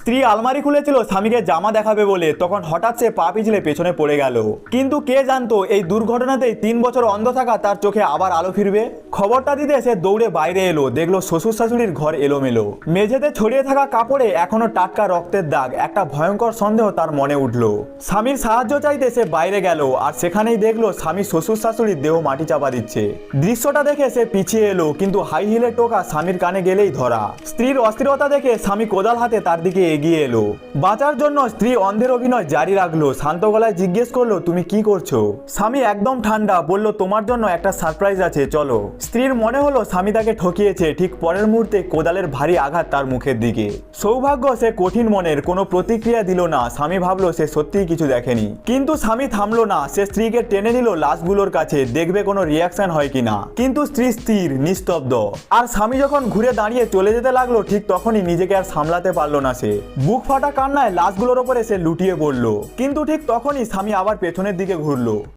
স্ত্রী আলমারি খুলেছিল, স্বামীকে জামা দেখাবে বলে। তখন হঠাৎ সে পা পিছলে পেছনে পড়ে গেল। কিন্তু কে জানতো, এই দুর্ঘটনাতেই তিন বছর অন্ধ থাকা তার চোখে আবার আলো ফিরবে? খবরটা দিতে সে দৌড়ে বাইরে এলো, দেখল শ্বশুর শাশুড়ির ঘর এলোমেলো। মেঝেতে ছড়িয়ে থাকা কাপড়ে এখনও টাটকা রক্তের দাগ, একটা ভয়ঙ্কর সন্দেহ তার মনে উঠল। স্বামীর সাহায্য চাইতে সে বাইরে গেল, আর সেখানেই দেখল স্বামী শ্বশুর শাশুড়ির দেহ মাটি চাপা দিচ্ছে। দৃশ্যটা দেখে সে পিছিয়ে এলো, কিন্তু হাই হিলের টোকা স্বামীর কানে গেলেই ধরা। স্ত্রীর অস্থিরতা দেখে স্বামী কোদাল হাতে তার দিকে এগিয়ে এলো। বাঁচার জন্য স্ত্রী অন্ধের অভিনয় জারি রাখল, শান্ত গলায় জিজ্ঞেস করল, তুমি কি করছ? স্বামী একদম ঠান্ডা, বলল, তোমার জন্য একটা সারপ্রাইজ আছে, চলো। স্ত্রীর মনে হলো স্বামী তাকে ঠকিয়েছে, ঠিক পরের মুহূর্তে কোদালের ভারী আঘাত তার মুখের দিকে। সৌভাগ্য সে কঠিন মনের কোনো প্রতিক্রিয়া দিল না, স্বামী ভাবলো সে সত্যিই কিছু দেখেনি। কিন্তু স্বামী থামলো না, সে স্ত্রীকে টেনে নিল লাশগুলোর কাছে, দেখবে কোনো রিয়াকশন হয় কিনা। কিন্তু স্ত্রী স্থির, নিস্তব্ধ। আর স্বামী যখন ঘুরে দাঁড়িয়ে চলে যেতে লাগল, ঠিক তখনই নিজেকে আর সামলাতে পারল না সে। বুক ফাটা কান্নায় লাশগুলোর ওপরে সে লুটিয়ে পড়ল। কিন্তু ঠিক তখনই স্বামী আবার পেছনের দিকে ঘুরলো।